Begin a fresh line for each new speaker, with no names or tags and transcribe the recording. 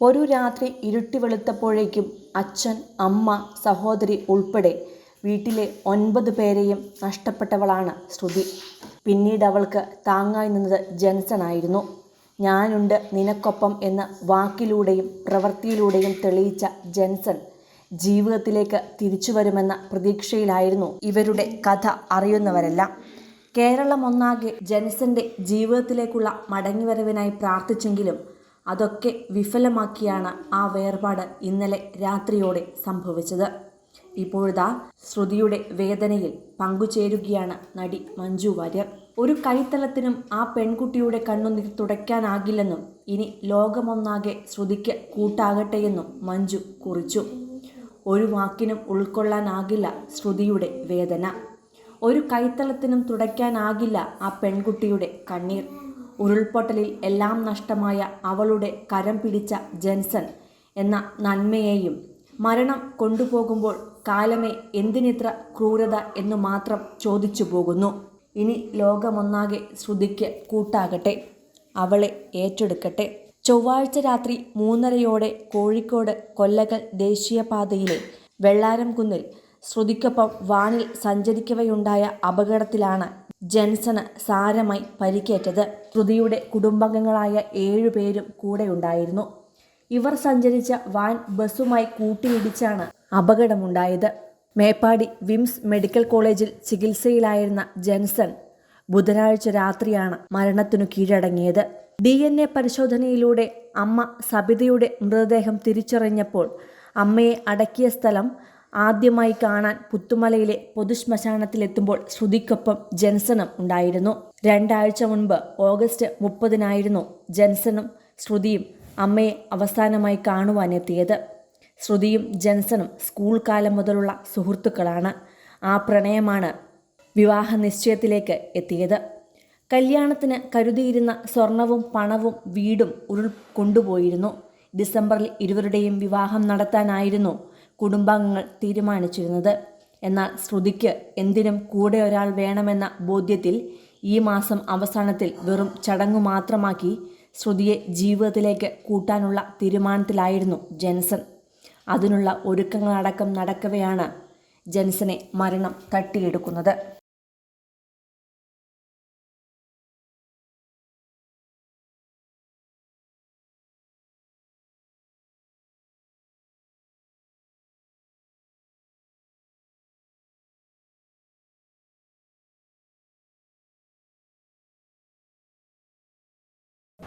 ഒരു രാത്രി ഇരുട്ടി വെളുത്തപ്പോഴേക്കും അച്ഛൻ അമ്മ സഹോദരി ഉൾപ്പെടെ വീട്ടിലെ ഒൻപത് പേരെയും നഷ്ടപ്പെട്ടവളാണ് ശ്രുതി. പിന്നീട് അവൾക്ക് താങ്ങായി നിന്നത് ജെൻസൺ ആയിരുന്നു. ഞാനുണ്ട് നിനക്കൊപ്പം എന്ന വാക്കിലൂടെയും പ്രവൃത്തിയിലൂടെയും തെളിയിച്ച ജെൻസൺ ജീവിതത്തിലേക്ക് തിരിച്ചു വരുമെന്ന പ്രതീക്ഷയിലായിരുന്നു ഇവരുടെ കഥ അറിയുന്നവരെല്ലാം. കേരളം ഒന്നാകെ ജെൻസന്റെ ജീവിതത്തിലേക്കുള്ള മടങ്ങിവരവിനായി പ്രാർത്ഥിച്ചെങ്കിലും അതൊക്കെ വിഫലമാക്കിയാണ് ആ വേർപാട് ഇന്നലെ രാത്രിയോടെ സംഭവിച്ചത്. ഇപ്പോഴതാ ശ്രുതിയുടെ വേദനയിൽ പങ്കുചേരുകയാണ് നടി മഞ്ജു വാര്യർ. ഒരു കൈത്തലത്തിനും ആ പെൺകുട്ടിയുടെ കണ്ണുനീർ തുടയ്ക്കാനാകില്ലെന്നും ഇനി ലോകമൊന്നാകെ ശ്രുതിക്ക് കൂട്ടാകട്ടെയെന്നും മഞ്ജു കുറിച്ചു. ഒരു വാക്കിനും ഉൾക്കൊള്ളാനാകില്ല ശ്രുതിയുടെ വേദന. ഒരു കൈത്തലത്തിനും തുടയ്ക്കാനാകില്ല ആ പെൺകുട്ടിയുടെ കണ്ണീർ. ഉരുൾപൊട്ടലിൽ എല്ലാം നഷ്ടമായ അവളുടെ കരം പിടിച്ച ജെൻസൺ എന്ന നന്മയെയും മരണം കൊണ്ടുപോകുമ്പോൾ കാലമേ എന്തിനിത്ര ക്രൂരത എന്നു മാത്രം ചോദിച്ചു പോകുന്നു. ഇനി ലോകമൊന്നാകെ ശ്രുതിക്ക് കൂട്ടാകട്ടെ അവളെ ഏറ്റെടുക്കട്ടെ. ചൊവ്വാഴ്ച രാത്രി മൂന്നരയോടെ കോഴിക്കോട് കൊല്ലകൽ ദേശീയപാതയിലെ വെള്ളാരംകുന്നിൽ ശ്രുതിക്കൊപ്പം വാനിൽ സഞ്ചരിക്കവെയുണ്ടായ അപകടത്തിലാണ് ജെൻസണ് സാരമായി പരിക്കേറ്റത്. ശ്രുതിയുടെ കുടുംബാംഗങ്ങളായ ഏഴുപേരും കൂടെയുണ്ടായിരുന്നു. ഇവർ സഞ്ചരിച്ച വാൻ ബസ്സുമായി കൂട്ടിയിടിച്ചാണ് അപകടമുണ്ടായത്. മേപ്പാടി വിംസ് മെഡിക്കൽ കോളേജിൽ ചികിത്സയിലായിരുന്ന ജെൻസൺ ബുധനാഴ്ച രാത്രിയാണ് മരണത്തിനു കീഴടങ്ങിയത്. ഡി എൻ എ പരിശോധനയിലൂടെ അമ്മ സബിതയുടെ മൃതദേഹം തിരിച്ചറിഞ്ഞപ്പോൾ അമ്മയെ അടക്കിയ സ്ഥലം ആദ്യമായി കാണാൻ പുത്തുമലയിലെ പൊതുശ്മശാനത്തിലെത്തുമ്പോൾ ശ്രുതിക്കൊപ്പം ജെൻസണും ഉണ്ടായിരുന്നു. രണ്ടാഴ്ച മുൻപ് ഓഗസ്റ്റ് മുപ്പതിനായിരുന്നു ജെൻസണും ശ്രുതിയും അമ്മയെ അവസാനമായി കാണുവാനെത്തിയത്. ശ്രുതിയും ജെൻസണും സ്കൂൾ കാലം മുതലുള്ള സുഹൃത്തുക്കളാണ്. ആ പ്രണയമാണ് വിവാഹ നിശ്ചയത്തിലേക്ക് എത്തിയത്. കല്യാണത്തിന് കരുതിയിരുന്ന സ്വർണവും പണവും വീടും ഉരുൾ കൊണ്ടുപോയിരുന്നു. ഡിസംബറിൽ ഇരുവരുടെയും വിവാഹം നടത്താനായിരുന്നു കുടുംബാംഗങ്ങൾ തീരുമാനിച്ചിരുന്നത്. എന്നാൽ ശ്രുതിക്ക് എന്തിനും കൂടെ ഒരാൾ വേണമെന്ന ബോധ്യത്തിൽ ഈ മാസം അവസാനത്തിൽ വെറും ചടങ്ങു മാത്രമാക്കി ശ്രുതിയെ ജീവിതത്തിലേക്ക് കൂട്ടാനുള്ള തീരുമാനത്തിലായിരുന്നു ജെൻസൺ. അതിനുള്ള ഒരുക്കങ്ങളടക്കം നടക്കവെയാണ് ജെൻസനെ മരണം തട്ടിയെടുക്കുന്നത്.